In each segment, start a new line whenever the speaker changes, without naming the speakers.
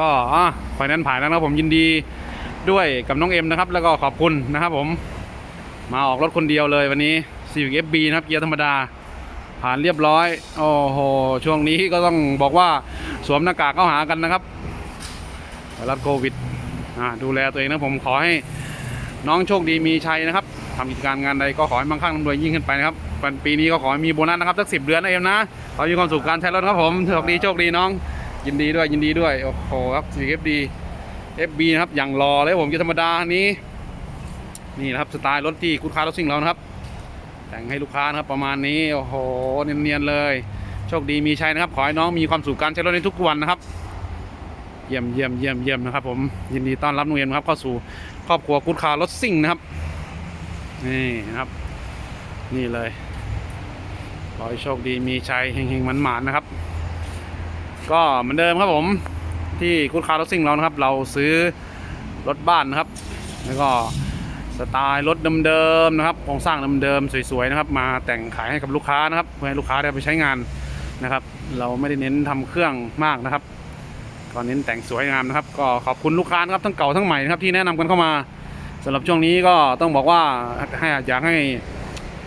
ก็อะไฟแนนซ์ผ่านแล้วนะครับผมยินดีด้วยกับน้องเอ็มนะครับ แล้วก็ขอบคุณนะครับผม มาออกรถคนเดียวเลยวันนี้ Civic FB นะครับเกียร์ธรรมดา ผ่านเรียบร้อย โอ้โห ช่วงนี้ก็ต้องบอกว่าสวมหน้ากากเข้าหากันนะครับไวรัสโควิดดูแลตัวเองนะผมขอให้น้องโชคดีมีชัยนะครับทำกิจการงานใดก็ขอให้มั่งคั่งร่ำรวยยิ่งขึ้นไปนะครับปีนี้ก็ขอให้มีโบนัสนะครับสักสิบเดือนนะเอ็มนะขอมีความสุขการใช้รถครับผมโชคดีโชคดีน้อง ยินดีด้วยยินดีด้วย โอ้โหครับ CFD FB นะครับ อย่างรอเลยผมจะธรรมดานนี้ นี่นะครับ สไตล์รถที่คุณค้ารถซิ่งเรานะครับ แต่งให้ลูกค้านะครับ ประมาณนี้ โอ้โห เนียนๆเลย โชคดีมีชัยนะครับ ขอให้น้องมีความสุขการใช้รถในทุกวันนะครับ เยี่ยมเยี่ยมเยี่ยมเยี่ยมนะครับ ผม ยินดีต้อนรับน้องเอ็มครับเข้าสู่ครอบครัวกุดคารถซิ่งนะครับ นี่นะครับ นี่เลย ขอให้โชคดีมีชัยเฮงๆมันหมานๆนะครับ ก็เหมือนเดิมครับผมที่กุดคารถซิ่งเรานะครับ เราซื้อรถบ้านนะครับ แล้วก็สไตล์รถเดิมๆนะครับโครงสร้างเดิมๆสวยๆนะครับ มาแต่งขายให้กับลูกค้านะครับ เพื่อให้ลูกค้าได้ไปใช้งานนะครับ เราไม่ได้เน้นทำเครื่องมากนะครับก็เน้นแต่งสวยงามนะครับ ก็ขอบคุณลูกค้านะครับทั้งเก่าทั้งใหม่นะครับที่แนะนำกันเข้ามาสำหรับช่วงนี้ก็ต้องบอกว่าให้อยากให้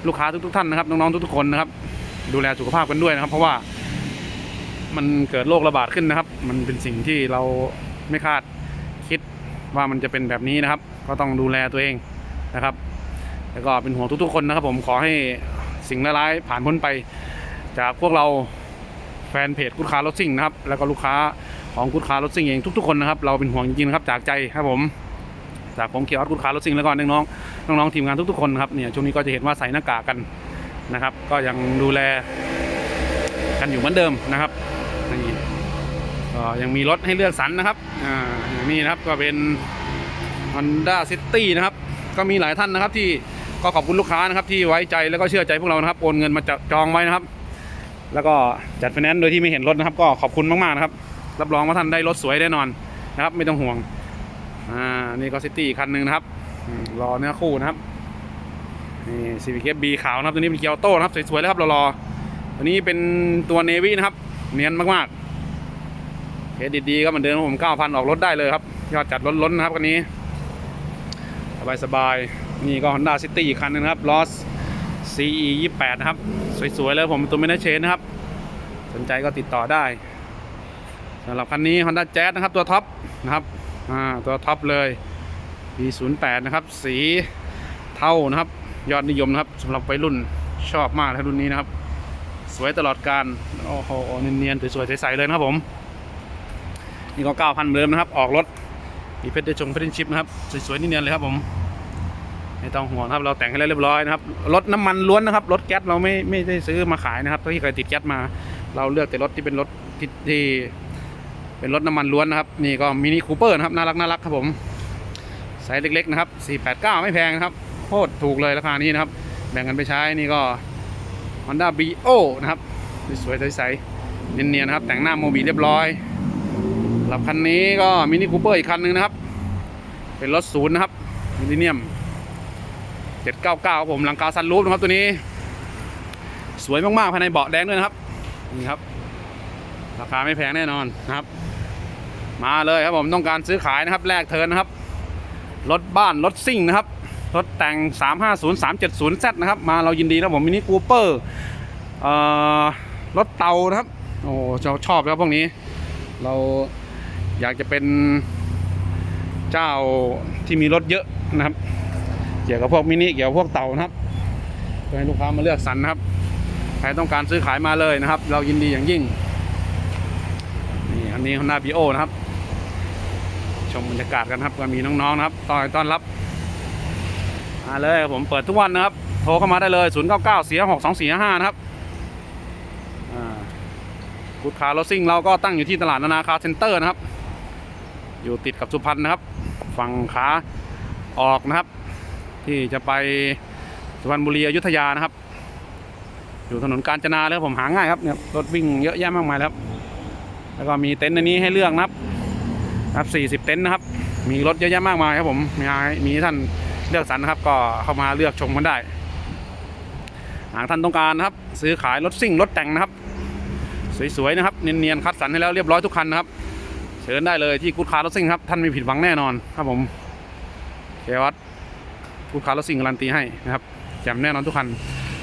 ลูกค้าทุกๆท่านนะครับน้องๆทุกๆคนนะครับ ดูแลสุขภาพกันด้วยนะครับ เพราะว่า มันเกิดโรคระบาดขึ้นนะครับ มันเป็นสิ่งที่เราไม่คาดคิดว่ามันจะเป็นแบบนี้นะครับ ก็ต้องดูแลตัวเองนะครับ แล้วก็เป็นห่วงทุกๆ คนนะครับ ผมขอให้สิ่งร้ายๆผ่านพ้นไป จากพวกเราแฟนเพจกุดคารถซิ่งนะครับ แล้วก็ลูกค้าของกุดคารถซิ่งเองทุกๆคนนะครับ เราเป็นห่วงจริงๆนะครับจากใจครับผมจากผมเกียรติกุดคารถซิ่งแล้วก็น้องๆน้องๆทีมงานทุกๆคนนะครับเนี่ยช่วงนี้ก็จะเห็นว่าใส่หน้ากากกันนะครับ ก็ยังดูแลกันอยู่เหมือนเดิมนะครับ นี่ก็ยังมีรถให้เลือกสรรนะครับอ่าอย่างนี้นะครับก็เป็น Honda City นะครับ ก็มีหลายท่านนะครับที่ก็ขอบคุณลูกค้านะครับที่ไว้ใจแล้วก็เชื่อใจพวกเรานะครับโอนเงินมาจจองไว้นะครับ แล้วก็จัดไฟแนนซ์โดยที่ไม่เห็นรถนะครับ ก็ขอบคุณมากๆนะครับ รับรองว่าท่านได้รถสวยแน่นอนนะครับ ไม่ต้องห่วงอ่านี่ก็ซิตี้คันหนึ่งนะครับรอเนื้อคู่นะครับนี่ซีวีเคบีขาวนะครับตัวนี้เป็นเกียวโต้นะครับสวยๆเลยครับรอๆตัวนี้เป็นตัวเนวี่นะครับ เนียนมากๆเครดิตดีก็เหมือนเดิมครับผม9,000ออกรถได้เลยครับ ยอดจัดล้นๆนะครับคันนี้ สบายสบายๆนี่ก็ Honda City อีกคันหนึงครับ Lost CE 28 นะครับ สวยๆ เลยผมตัวไม่ได้เชนนะครับ สนใจก็ติดต่อได้สำหรับคันนี้ Honda Jazz นะครับ ตัวท็อปนะครับอ่าตัวท็อปเลย P08 นะครับ สีเท่านะครับ ยอดนิยมนะครับสำหรับวัยรุ่นชอบมากนะรุ่นนี้นะครับ สวยตลอดการโอ้โหเนียนๆสวยๆใสๆเลยนะครับผมนี่ก็9,000เหมือนเดิมนะครับ ออกรถมีเพชรได้ชงเพชรชิปนะครับสวยๆนี่เนียนเลยครับผมไม่ต้องห่วงครับเราแต่งให้แล้วเรียบร้อยนะครับรถน้ำมันล้วนนะครับรถแก๊สเราไม่ไม่ได้ซื้อมาขายนะครับที่เคยติดแก๊สมา เราเลือกแต่รถที่เป็นรถที่ที่เป็นรถน้ำมันล้วนนะครับ นี่ก็มินิคูเปอร์นะครับน่ารักน่ารักครับผมไซส์เล็กๆนะครับ489 ไม่แพงนะครับโคตรถูกเลยราคานี้นะครับ แบ่งกันไปใช้นี่ก็ Honda BO นะครับ สวยๆใสๆเนียนๆนะครับ แต่งหน้าโมบีเรียบร้อยสำหรับคันนี้ก็มินิคูเปอร์อีกคันหนึ่งนะครับ เป็นรถศูนย์นะครับมิลเลเนียม 799ครับผมหลังคาซันรูฟนะครับตัวนี้ สวยมากๆภายในเบาะแดงด้วยนะครับนี่ครับ ราคาไม่แพงแน่นอนนะครับ มาเลยครับผมต้องการซื้อขายนะครับแลกเทิร์นนะครับรถบ้านรถซิ่งนะครับ รถแต่ง 350 370 Z นะครับ มาเรายินดีนะผมมินิคูเปอร์รถเตานะครับ โอ้ชอบชอบแล้วพวกนี้ เราอยากจะเป็นเจ้าที่มีรถเยอะนะครับ เกี่ยวกับพวกมินิเกี่ยวกับพวกเตานะครับเพื่อให้ลูกค้ามาเลือกสรรนะครับ ใครต้องการซื้อขายมาเลยนะครับ เรายินดีอย่างยิ่ง นี่อันนี้ฮอนด้าบีโอนะครับ ชมบรรยากาศกันครับ ก็มีน้องๆนะครับต้อนต้อนรับ มาเลยครับผมเปิดทุกวันนะครับ โทรเข้ามาได้เลย 0 9 9 4 6 2 4 5นะครับอ่ากูดคาร์รถซิ่งเราก็ตั้งอยู่ที่ตลาดนานาคาร์เซ็นเตอร์นะครับ อยู่ติดกับสุพรรณนะครับฝั่งขาออกนะครับ ที่จะไปสุพรรณบุรีอยุธยานะครับ อยู่ถนนกาญจนาเลยครับผมหาง่ายครับเนี่ยรถวิ่งเยอะแยะมากมายแล้วแล้วก็มีเต็นท์ในนี้ให้เลือกนะครับครับ40 เต็นท์นะครับ มีรถเยอะแยะมากมายครับผมมีมีท่าน เลือกสรรนะครับ ก็เข้ามาเลือกชมกันได้ หากท่านต้องการนะครับ ซื้อขายรถซิ่งรถแต่งนะครับ สวยๆนะครับเนียนๆคัดสรรให้แล้วเรียบร้อยทุกคันนะครับ เชิญได้เลยที่กูดคาร์ลซิ่งครับท่านไม่ผิดหวังแน่นอนครับผมเควัตกูดคาร์ลซิ่งการันตีให้นะครับแจ่มแน่นอนทุกคัน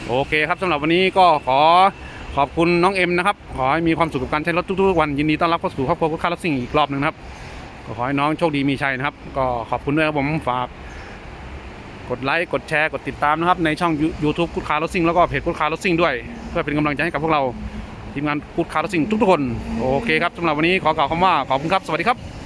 โอเคครับสำหรับวันนี้ก็ขอขอบคุณน้องเอ็มนะครับ ขอให้มีความสุขกับการใช้รถทุกๆวันยินดีต้อนรับเข้าสู่ครอบครัวกูดคาร์ลซิ่งอีกรอบหนึ่งครับ ขอให้น้องโชคดีมีชัยนะครับ ก็ขอบคุณด้วยครับผมฝาก กดไลค์กดแชร์กดติดตามนะครับในช่อง YouTube กูดคาร์ลซิ่งแล้วก็เพจกูดคาร์ลซิ่งด้วย เพื่อเป็นกำลังใจให้กับพวกเราทีมงานกูดคาร์ลซิ่งทุกๆคน โอเคครับสำหรับวันนี้ขอกล่าวคำว่าขอบคุณครับ สวัสดีครับ